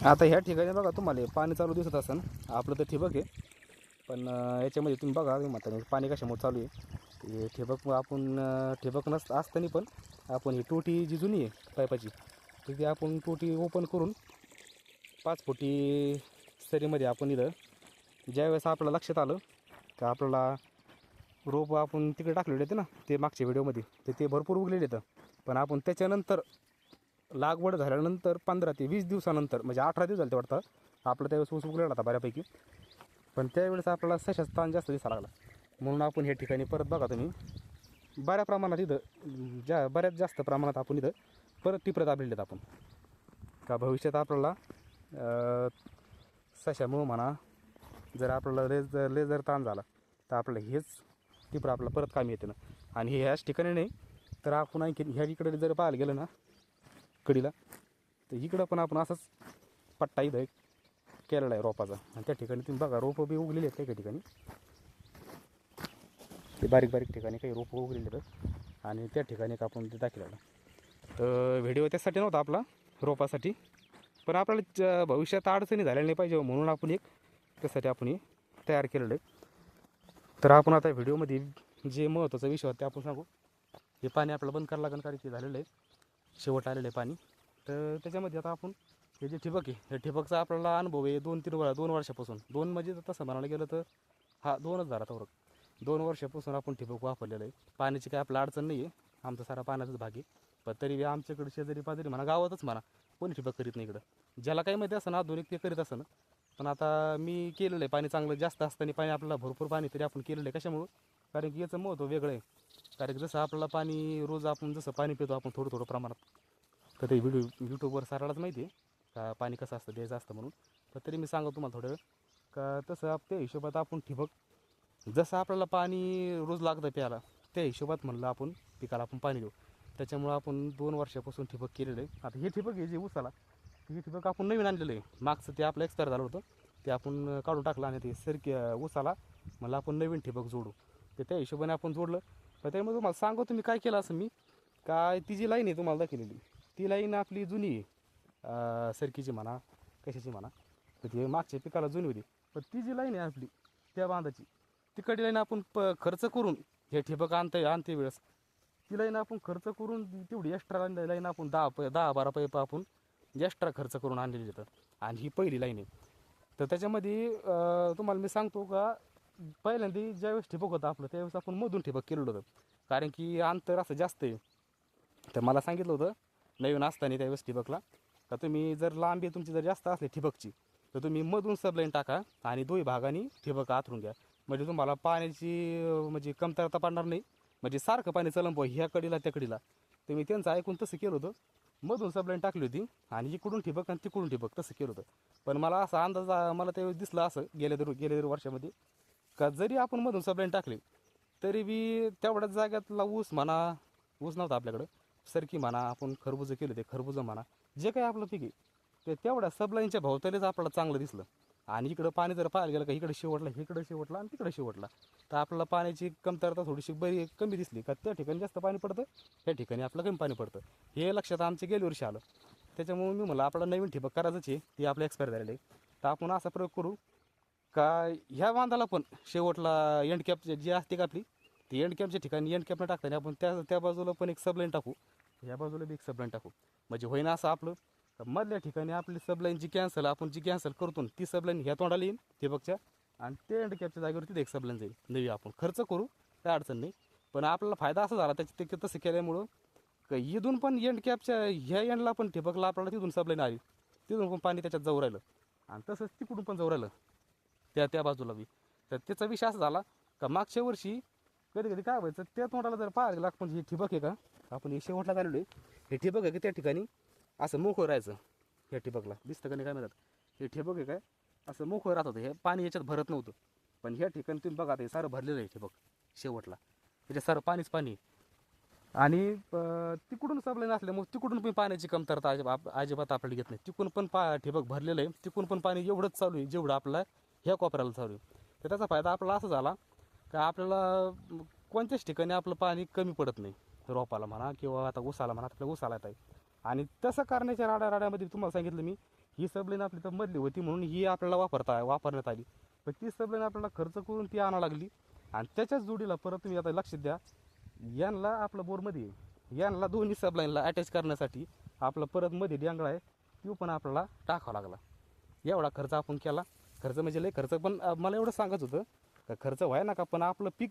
आता ह्या ठिकाणी बघा तुम्हाला पाणी चालू दिसत असेल. आपलं तर ठिबक आहे. पण याच्यामध्ये तुम्ही बघा तुम्ही म्हणता पाणी कशामुळे चालू आहे? हे ठिबक आपण ठिबक नस असताना पण आपण ही टोटी जी जुनी आहे पाईपाची तर ती आपण टोटी ओपन करून पाच फुटी सरीमध्ये आपण इथं ज्यावेळेस आपल्याला लक्षात आलं का आपल्याला रोप आपण तिकडे टाकलेले होते ना ते मागच्या व्हिडिओमध्ये तर ते भरपूर उगलेले होतं पण आपण त्याच्यानंतर लागवड झाल्यानंतर पंधरा ते वीस दिवसानंतर म्हणजे अठरा दिवस झाले ते वाटतं. आपलं त्यावेळेस ऊस उगलेला होता बऱ्यापैकी. पण त्यावेळेस आपल्याला सशाचा ताण जास्त दिसा लागला. म्हणून आपण हे ठिकाणी परत बघा तुम्ही. बऱ्या प्रमाणात इथं ज्या बऱ्याच जास्त प्रमाणात आपण इथं परत टिपरत दाबलेले आपण. का भविष्यात आपल्याला सशामुळं म्हणा जर आपल्याला लेज लेज जर ताण झाला तर आपल्याला हेच टिपर आपल्याला परत कामी येते ना. आणि हे ह्याच ठिकाणी नाही तर आपण आणखी ह्या इकडे जर पाहायला गेलं ना कडीला. तर इकडं पण आपण असंच पट्टा इथं एक केलेला आहे रोपाचा. आणि त्या ठिकाणी तुम्ही बघा रोपं बी उगलेली आहेत काही ठिकाणी. ते बारीक बारीक ठिकाणी काही रोपं उगलेली आहेत. आणि त्या ठिकाणी एक आपण ते दाखवलेलं तर व्हिडिओ त्यासाठी नव्हता आपला रोपासाठी. पण आपल्याला भविष्यात अडचणी झाल्या नाही पाहिजे हो, म्हणून आपण एक त्यासाठी आपण हे तयार केलेलं आहे. तर आपण आता व्हिडिओमध्ये जे महत्त्वाचा विषय होता ते आपण सांगू. हे पाणी आपल्याला बंद करावं लागेल कारण की झालेलं आहे. शेवट आलेलं आहे पाणी. तर त्याच्यामध्ये आता आपण हे जे ठिबक आहे हे ठिबकचा आपल्याला अनुभव आहे दोन तीन वेळा दोन वर्षापासून. दोन म्हणजे तसं म्हणायला गेलं तर हा दोनच झाला तर दोन वर्षापासून आपण ठिबक वापरलेलं आहे. पाण्याची काय आपलं अडचण नाही आहे. आमचा सारा पाण्याचाच भाग आहे. पण तरी आमच्याकडे शेजारी पाजारी म्हणा गावातच म्हणा कोणी ठिबक करीत नाही इकडं. ज्याला काही माहिती असं ना आधुनिक ते करीत असं पण आता मी केलेलं आहे पाणी चांगलं जास्त असताना पाणी आपल्याला भरपूर पाणी तरी आपण केलेलं आहे. कशामुळं? कारण की याचं महत्त्व वेगळं आहे. कारण की जसं आपल्याला पाणी रोज आपण जसं पाणी पितो आपण थोडं थोडं प्रमाणात. तर ते व्हिडिओ यूट्यूबवर सारालाच माहिती आहे का पाणी कसं असतं द्यायचं असतं म्हणून. तर तरी मी सांगतो तुम्हाला थोडं का तसं आप- त्या हिशोबात आपण ठिबक जसं आपल्याला पाणी रोज लागतं प्यायला त्या हिशोबात म्हणलं आपण पिकाला आपण पाणी देऊ. त्याच्यामुळं आपण दोन वर्षापासून ठिबक केलेलं आहे. आता हे ठिबक आहे जे उसाला हे ठिबक आपण नवीन आणलेलं आहे. मागचं ते आपलं एक्सपायर झालं होतं. ते आपण काढून टाकलं आणि ते सरकी उसाला म्हणलं आपण नवीन ठिबक जोडू. तर त्या हिशोबाने आपण जोडलं. पण त्यामुळे तुम्हाला सांगू तुम्ही काय केलं असं मी. काय ती जी लाईन आहे तुम्हाला दाखवलेली ती लाईन आपली जुनी आहे. सरकीची म्हणा कशाची म्हणा. तर ती मागच्या पिकाला जुनी होती. पण ती जी लाईन आहे आपली त्या बांधाची तिकडली लाईन आपण प खर्च करून हे ठिबक आणते आणते वेळेस. ती लाईन आपण खर्च करून तेवढी एक्स्ट्रा लाईन आपण दहा प दहा बारा पैप आपण एक्स्ट्रा खर्च करून आणलेली जातात आणि ही पहिली लाईन आहे. तर त्याच्यामध्ये तुम्हाला मी सांगतो का पहिल्यांदा ज्यावेळेस ठिबक होतं आपलं त्यावेळेस आपण मधून ठिबक केलेलं होतं. कारण की अंतर असं जास्त आहे. तर मला सांगितलं होतं नवीन असताना त्यावेळेस ठिबकला. का तुम्ही जर लांबी तुमची जर जास्त असली ठिबकची तर तुम्ही मधून सबलाईन टाका आणि दोन्ही भागाने ठिबक आथरून घ्या. म्हणजे तुम्हाला पाण्याची म्हणजे कमतरता पडणार नाही. म्हणजे सारखं पाणी चलन ह्या कडीला त्या कडीला. तर मी त्यांचं ऐकून तसं केलं होतं. मधून सबलाईन टाकली होती आणि इकडून ठिबक आणि तिकडून ठिबक तसं केलं होतं. पण मला असा अंदाज मला त्यावेळेस दिसलं असं गेल्या दर गेल्या दर वर्षामध्ये. का जरी आपण मधून सबलाईन टाकली तरी बी तेवढ्याच जाग्यातला ऊस म्हणा ऊस नव्हता आपल्याकडं सरकी म्हणा आपण खरबुजं केलं ते खरबुजं म्हणा जे काही आपलं पीक आहे ते तेवढ्या सबलाईनच्या भोवतालीच आपल्याला चांगलं दिसलं. आणि इकडं पाणी जर पाहायला गेलं का इकडे शेवटला इकडे शेवटला आणि तिकडे शेवटला तर आपल्याला पाण्याची कमतरता थोडीशी बरी कमी दिसली. का त्या ठिकाणी जास्त पाणी पडतं त्या ठिकाणी आपलं कमी पाणी पडतं. हे लक्षात आमच्या गेल्या वर्षी आलं. त्याच्यामुळे मी म्हणलं आपल्याला नवीन ठिबक करायचंच आहे ती आपलं एक्सपायर झालेलं आहे. तर आपण असा प्रयोग करू का ह्या बांधाला पण शेवटला एंड कॅप जी असते का आपली ती एंड कॅपच्या ठिकाणी एंड कॅपनं टाकताना आपण त्या त्या बाजूला पण एक सबलाईन टाकू. ह्या बाजूला बी एक सबलाईन टाकू. म्हणजे होईना असं आपलं मधल्या ठिकाणी आपली सबलाईन जी कॅन्सल आपण जी कॅन्सल करतो ती सबलाईन ह्या तोंडाला येईल ठिबकच्या आणि ते एंड कॅपच्या जागेवर तिथे एक सबलाईन जाईल. नवी आपण खर्च करू काय अडचण नाही. पण आपल्याला फायदा असा झाला त्याच्या ते तसं केल्यामुळं का इथून पण एंड कॅपच्या ह्या एंडला पण ठिबकला आपल्याला तिथून सबलाईन आली. तिथून पण पाणी त्याच्यात जाऊ राहिलं. आणि तसंच तिकडून पण जाऊ राहिलं. त्या त्या बाजूला बी. तर त्याचा विषय असा झाला का मागच्या वर्षी कधी कधी काय व्हायचं त्या तोंडाला जर पाहायला गेलं म्हणजे हे ठिबक आहे का? आपण हे शेवटला झालेलो आहे हे ठिबक आहे का त्या ठिकाणी? असं मोकळं राहायचं ह्या ठिबकला. दिसतं का नाही काय म्हणतात? हे ठिबक आहे काय? असं मोकळं राहत होतं. हे पाणी याच्यात भरत नव्हतं. पण ह्या ठिकाणी तुम्ही बघा ते सारं भरलेलं आहे ठिबक शेवटला. त्याच्यात सारं पाणीच पाणी आहे. आणि तिकडून सप्लाय नसल्यामुळे तिकडून पण पाण्याची कमतरता अजिबात अजिबात आपल्याला घेत नाही. तिकडून पण पा ठिबक भरलेलं आहे. तिकडून पण पाणी एवढंच चालू आहे जेवढं आपलं ह्या कोपऱ्याला चालू आहे. तर त्याचा फायदा आपला असा झाला का आपल्याला कोणत्याच ठिकाणी आपलं पाणी कमी पडत नाही. रोपाला म्हणा किंवा आता उसाला म्हणा आपल्या उसाला येत आहे. आणि तसं करण्याच्या राड्या राड्यामध्ये तुम्हाला सांगितलं मी ही सबलेन आपली तर मधली होती म्हणून ही आपल्याला वापरता वापरण्यात आली. पण ती सबलेन आपल्याला खर्च करून ती आणावं लागली. आणि त्याच्याच जोडीला परत तुम्ही आता लक्ष द्या यांना आपलं बोरमध्ये यांना दोन्ही सबलाईनला अटॅच करण्यासाठी आपलं परत मध्ये डेंगळा आहे तो पण आपल्याला टाकावा लागला. एवढा खर्च आपण केला. खर्च म्हणजे लय खर्च. पण मला एवढं सांगत होतं का खर्च व्हाय नका का पण आपलं पीक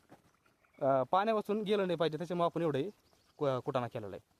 पाण्यापासून गेलं नाही पाहिजे त्याच्यामुळे आपण एवढं कुटाणा केलेला आहे.